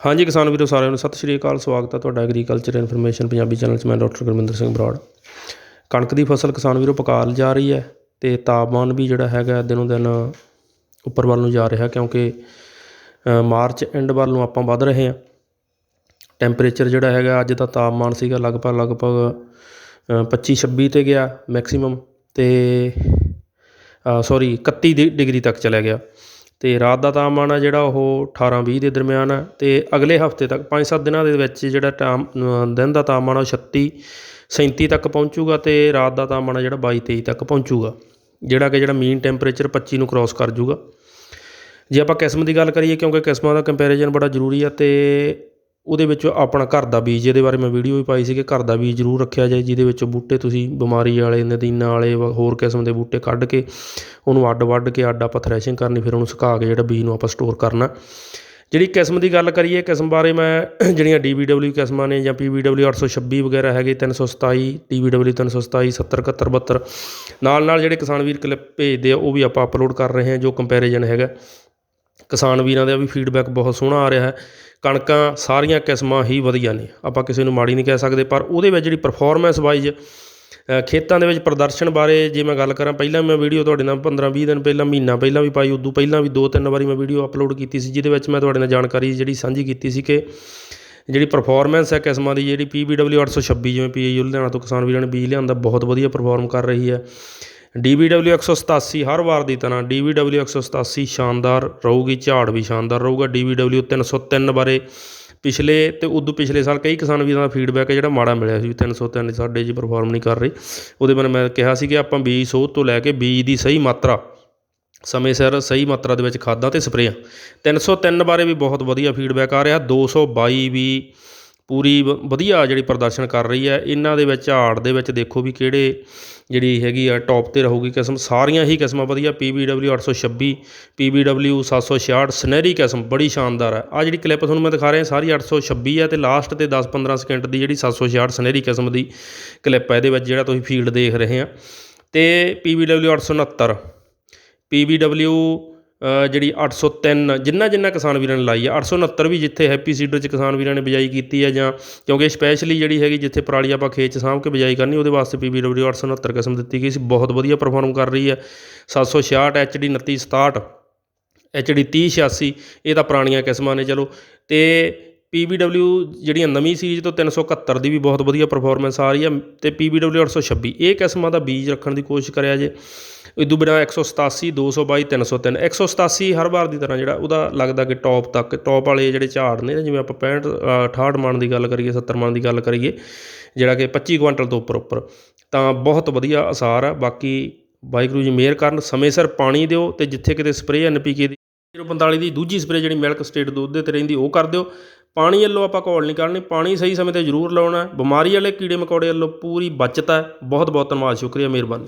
ਹਾਂਜੀ ਕਿਸਾਨ ਵੀਰੋ, ਸਾਰਿਆਂ ਨੂੰ ਸਤਿ ਸ਼੍ਰੀ ਅਕਾਲ, ਸਵਾਗਤ ਹੈ ਤੁਹਾਡਾ ਐਗਰੀਕਲਚਰ ਇਨਫੋਰਮੇਸ਼ਨ ਪੰਜਾਬੀ ਚੈਨਲ 'ਚ। ਮੈਂ ਡਾਕਟਰ ਗੁਰਮਿੰਦਰ ਸਿੰਘ ਬਰਾੜ। ਕਣਕ ਦੀ ਫਸਲ ਕਿਸਾਨ ਵੀਰੋ ਪਕਾਲ ਜਾ ਰਹੀ ਹੈ ਤੇ ਤਾਪਮਾਨ ਵੀ ਜਿਹੜਾ ਹੈਗਾ ਦਿਨੋਂ ਦਿਨ ਉੱਪਰ ਵੱਲ ਨੂੰ ਜਾ ਰਿਹਾ ਕਿਉਂਕਿ ਮਾਰਚ ਐਂਡ ਵੱਲ ਨੂੰ ਆਪਾਂ ਵੱਧ ਰਹੇ ਹਾਂ। ਟੈਂਪਰੇਚਰ ਜਿਹੜਾ ਹੈਗਾ ਅੱਜ ਦਾ ਤਾਪਮਾਨ ਸੀਗਾ ਲਗਭਗ ਲਗਭਗ 25 26 ਤੇ ਗਿਆ ਮੈਕਸਿਮਮ ਤੇ ਸੌਰੀ 31 ਡਿ- ਡਿਗਰੀ ਤੱਕ ਚਲਾ ਗਿਆ। ਅਤੇ ਰਾਤ ਦਾ ਤਾਪਮਾਨ ਆ ਜਿਹੜਾ ਉਹ 18 20 ਦੇ ਦਰਮਿਆਨ ਹੈ ਅਤੇ ਅਗਲੇ ਹਫ਼ਤੇ ਤੱਕ 5-7 ਦਿਨਾਂ ਦੇ ਵਿੱਚ ਜਿਹੜਾ ਟਾਮ ਦਿਨ ਦਾ ਤਾਪਮਾਨ ਆ ਉਹ 36 37 ਤੱਕ ਪਹੁੰਚੂਗਾ ਅਤੇ ਰਾਤ ਦਾ ਤਾਪਮਾਨ ਆ ਜਿਹੜਾ ਬਾਈ ਤੇਈ ਤੱਕ ਪਹੁੰਚੂਗਾ, ਜਿਹੜਾ ਕਿ ਜਿਹੜਾ ਮੀਨ ਟੈਂਪਰੇਚਰ 25 ਨੂੰ ਕਰੋਸ ਕਰ ਜੂਗਾ। ਜੇ ਆਪਾਂ ਕਿਸਮ ਦੀ ਗੱਲ ਕਰੀਏ ਕਿਉਂਕਿ ਕਿਸਮਾਂ ਦਾ ਕੰਪੈਰੀਜ਼ਨ ਬੜਾ ਜ਼ਰੂਰੀ ਆ ਅਤੇ ਉਹਦੇ ਵਿੱਚ ਆਪਣਾ ਘਰ ਦਾ ਬੀਜ, ਇਹਦੇ ਬਾਰੇ ਮੈਂ ਵੀਡੀਓ ਵੀ ਪਾਈ ਸੀ ਕਿ ਘਰ ਦਾ ਬੀਜ ਜ਼ਰੂਰ ਰੱਖਿਆ ਜਾਏ, ਜਿਹਦੇ ਵਿੱਚ ਬੂਟੇ ਤੁਸੀਂ ਬਿਮਾਰੀ ਵਾਲੇ, ਨਦੀਨਾਂ ਵਾਲੇ, ਵ- ਹੋਰ ਕਿਸਮ ਦੇ ਬੂਟੇ ਕੱਢ ਕੇ, ਉਹਨੂੰ ਅੱਡ ਵੱਢ ਕੇ ਅੱਡ ਆਪਾਂ ਥ੍ਰੈਸ਼ਿੰਗ ਕਰਨੀ, ਫਿਰ ਉਹਨੂੰ ਸੁਕਾ ਕੇ ਜਿਹੜਾ ਬੀਜ ਨੂੰ ਆਪਾਂ ਸਟੋਰ ਕਰਨਾ। ਜਿਹੜੀ ਕਿਸਮ ਦੀ ਗੱਲ ਕਰੀਏ, ਕਿਸਮ ਬਾਰੇ ਮੈਂ ਜਿਹੜੀਆਂ DBW ਕਿਸਮਾਂ ਨੇ ਜਾਂ PBW 826 ਵਗੈਰਾ ਹੈਗੇ 327 TBW 327 70 71 72 ਨਾਲ ਨਾਲ ਜਿਹੜੇ ਕਿਸਾਨ ਵੀਰ ਕਲਿੱਪ ਭੇਜਦੇ ਆ, ਉਹ ਵੀ ਆਪਾਂ ਅਪਲੋਡ ਕਰ ਰਹੇ ਹਾਂ, ਜੋ ਕੰਪੈਰੀਜ਼ਨ ਹੈਗਾ। ਕਿਸਾਨ ਵੀਰਾਂ ਦਾ ਵੀ ਫੀਡਬੈਕ ਬਹੁਤ ਸੋਹਣਾ ਆ ਰਿਹਾ ਹੈ। ਕਣਕਾਂ ਸਾਰੀਆਂ ਕਿਸਮਾਂ ਹੀ ਵਧੀਆ ਨੇ, ਆਪਾਂ ਕਿਸੇ ਨੂੰ ਮਾੜੀ ਨਹੀਂ ਕਹਿ ਸਕਦੇ, ਪਰ ਉਹਦੇ ਵਿੱਚ ਜਿਹੜੀ ਪਰਫਾਰਮੈਂਸ ਵਾਈਜ਼ ਖੇਤਾਂ ਦੇ ਵਿੱਚ ਪ੍ਰਦਰਸ਼ਨ ਬਾਰੇ ਜੇ ਮੈਂ ਗੱਲ ਕਰਾਂ, ਪਹਿਲਾਂ ਮੈਂ ਵੀਡੀਓ ਤੁਹਾਡੇ ਨਾਲ 15 20 ਦਿਨ ਪਹਿਲਾਂ, ਮਹੀਨਾ ਪਹਿਲਾਂ ਵੀ ਪਾਈ, ਉਦੋਂ ਪਹਿਲਾਂ ਵੀ ਦੋ ਤਿੰਨ ਵਾਰੀ ਮੈਂ ਵੀਡੀਓ ਅਪਲੋਡ ਕੀਤੀ ਸੀ, ਜਿਹਦੇ ਵਿੱਚ ਮੈਂ ਤੁਹਾਡੇ ਨਾਲ ਜਾਣਕਾਰੀ ਜਿਹੜੀ ਸਾਂਝੀ ਕੀਤੀ ਸੀ ਕਿ ਜਿਹੜੀ ਪਰਫਾਰਮੈਂਸ ਹੈ ਕਿਸਮਾਂ ਦੀ, ਜਿਹੜੀ PBW 826 ਜਿਵੇਂ ਪੀਏ ਲੁਧਿਆਣਾ ਤੋਂ ਕਿਸਾਨ ਵੀਰਾਂ ਨੇ ਬੀਜ ਲਿਆਂਦਾ, ਬਹੁਤ ਵਧੀਆ ਪਰਫਾਰਮ ਕਰ ਰਹੀ ਹੈ। DBW 187 ਹਰ ਵਾਰ ਦੀ ਤਰ੍ਹਾਂ DBW 187 ਸ਼ਾਨਦਾਰ ਰਹੂਗੀ, ਝਾੜ ਵੀ ਸ਼ਾਨਦਾਰ ਰਹੂਗਾ। DBW 303 ਬਾਰੇ ਪਿਛਲੇ ਤੇ ਉਦੋਂ ਪਿਛਲੇ ਸਾਲ ਕਈ ਕਿਸਾਨ ਵੀਰਾਂ ਦਾ ਫੀਡਬੈਕ ਹੈ ਜਿਹੜਾ ਮਾੜਾ ਮਿਲਿਆ ਸੀ ਵੀ 303 ਸਾਡੇ ਜੀ ਪਰਫਾਰਮ ਨਹੀਂ ਕਰ ਰਹੀ। ਉਹਦੇ ਬਾਰੇ ਮੈਂ ਕਿਹਾ ਸੀ ਕਿ ਆਪਾਂ ਬੀਜ ਸੋਧ ਤੋਂ ਲੈ ਕੇ ਬੀਜ ਦੀ ਸਹੀ ਮਾਤਰਾ, ਸਮੇਂ ਸਿਰ ਸਹੀ ਮਾਤਰਾ ਦੇ ਵਿੱਚ ਖਾਦਾਂ ਤੇ ਸਪਰੇਆਂ। 303 ਬਾਰੇ ਵੀ ਬਹੁਤ ਵਧੀਆ ਫੀਡਬੈਕ ਆ ਰਿਹਾ। 222 ਵੀ ਪੂਰੀ ਵ- ਵਧੀਆ ਜਿਹੜੀ ਪ੍ਰਦਰਸ਼ਨ ਕਰ ਰਹੀ ਹੈ। ਇਹਨਾਂ ਦੇ ਵਿੱਚ ਝਾੜ ਦੇ ਵਿੱਚ ਦੇਖੋ ਵੀ ਕਿਹੜੇ ਜਿਹੜੀ ਹੈਗੀ ਆ ਟੋਪ ਤੇ ਰਹੂਗੀ ਕਿਸਮ। ਸਾਰੀਆਂ ਹੀ ਕਿਸਮਾਂ ਵਧੀਆ। PBW 826 PBW 766 ਸੁਨਹਿਰੀ ਕਿਸਮ। ਬੜੀ ਸ਼ਾਨਦਾਰ ਹੈ। ਆ ਜਿਹੜੀ ਕਲਿੱਪ ਤੁਹਾਨੂੰ ਮੈਂ ਦਿਖਾ ਰਿਹਾ, ਸਾਰੀ 826 ਹੈ ਅਤੇ ਲਾਸਟ ਤੇ 10-15 ਸਕਿੰਟ ਦੀ ਜਿਹੜੀ 766 ਸੁਨਹਿਰੀ ਕਿਸਮ ਦੀ ਕਲਿੱਪ ਹੈ ਇਹਦੇ ਵਿੱਚ, ਜਿਹੜਾ ਤੁਸੀਂ ਫੀਲਡ ਦੇਖ ਰਹੇ ਆ। ਤੇ PBW 869 PBW ਡਬਲਿਊ ਜਿਹੜੀ 803 ਜਿੰਨਾ ਜਿੰਨਾ ਕਿਸਾਨ ਵੀਰਾਂ ਨੇ ਲਾਈ ਆ 869 ਵੀ ਜਿੱਥੇ ਹੈਪੀ ਸੀਡਰ 'ਚ ਕਿਸਾਨ ਵੀਰਾਂ ਨੇ ਬਿਜਾਈ ਕੀਤੀ ਹੈ ਜਾਂ ਕਿਉਂਕਿ ਸਪੈਸ਼ਲੀ ਜਿਹੜੀ ਹੈਗੀ ਜਿੱਥੇ ਪਰਾਲੀ ਆਪਾਂ ਖੇਤ 'ਚ ਸਾਂਭ ਕੇ ਬਿਜਾਈ ਕਰਨੀ, ਉਹਦੇ ਵਾਸਤੇ PBW 869 ਕਿਸਮ ਦਿੱਤੀ ਗਈ ਸੀ, ਬਹੁਤ ਵਧੀਆ ਪਰਫਾਰਮ ਕਰ ਰਹੀ ਹੈ 766 HD 2967 HD 3086 ਇਹ ਤਾਂ ਪੁਰਾਣੀਆਂ ਕਿਸਮਾਂ ਨੇ, ਚਲੋ। ਤੇ PBW ਜਿਹੜੀਆਂ ਨਵੀਂ ਸੀਰੀਜ਼ ਤੋਂ 371 ਦੀ ਵੀ ਬਹੁਤ ਵਧੀਆ ਪਰਫਾਰਮੈਂਸ ਆ ਰਹੀ ਹੈ ਤੇ PBW 826 ਇਹ ਕਿਸਮਾਂ ਦਾ ਬੀਜ ਰੱਖਣ ਦੀ ਕੋਸ਼ਿਸ਼ ਕਰਿਆ ਜੇ। ਇਦੋਂ ਬਿਨਾਂ 187 222 303 187 ਹਰ ਵਾਰ ਦੀ ਤਰ੍ਹਾਂ ਜਿਹੜਾ ਉਹਦਾ ਲੱਗਦਾ ਕਿ ਟੌਪ ਤੱਕ ਟੌਪ ਵਾਲੇ ਜਿਹੜੇ ਝਾੜ ਨੇ ਜਿਵੇਂ ਆਪਾਂ 65 ਅ, 68 ਮਣ ਦੀ ਗੱਲ ਕਰੀਏ 70 ਮਣ ਦੀ ਗੱਲ ਕਰੀਏ ਜਿਹੜਾ ਕਿ 25 ਕੁਇੰਟਲ ਤੋਂ ਉੱਪਰ ਉੱਪਰ ਤਾਂ ਬਹੁਤ ਵਧੀਆ ਅਸਾਰ ਆ। ਬਾਕੀ ਵਾਹਿਗੁਰੂ ਜੀ ਮਿਹਰ ਕਰਨ ਸਮੇਂ ਸਿਰ ਪਾਣੀ ਦਿਓ ਤੇ ਜਿੱਥੇ ਕਿਤੇ ਸਪਰੇਅ ਐਨਪੀਕੇ ਦੀ 045 ਦੀ ਦੂਜੀ ਸਪਰੇਅ ਜਿਹੜੀ ਮਿਲਕ ਸਟੇਟ ਦੁੱਧ ਦੇ ਤੇ ਰਹਿੰਦੀ ਉਹ ਕਰ ਦਿਓ। ਪਾਣੀ ਵੱਲੋਂ ਆਪਾਂ ਘੋਲ ਨਹੀਂ ਕਰਨੀ, ਪਾਣੀ ਸਹੀ ਸਮੇਂ ਤੇ ਜ਼ਰੂਰ ਲਾਉਣਾ ਬਿਮਾਰੀ ਵਾਲੇ ਕੀੜੇ ਮਕੌੜੇ ਵੱਲੋਂ ਪੂਰੀ ਬਚਤ ਹੈ। ਬਹੁਤ ਬਹੁਤ ਧੰਨਵਾਦ, ਸ਼ੁਕਰੀਆ, ਮਿਹਰਬਾਨੀ।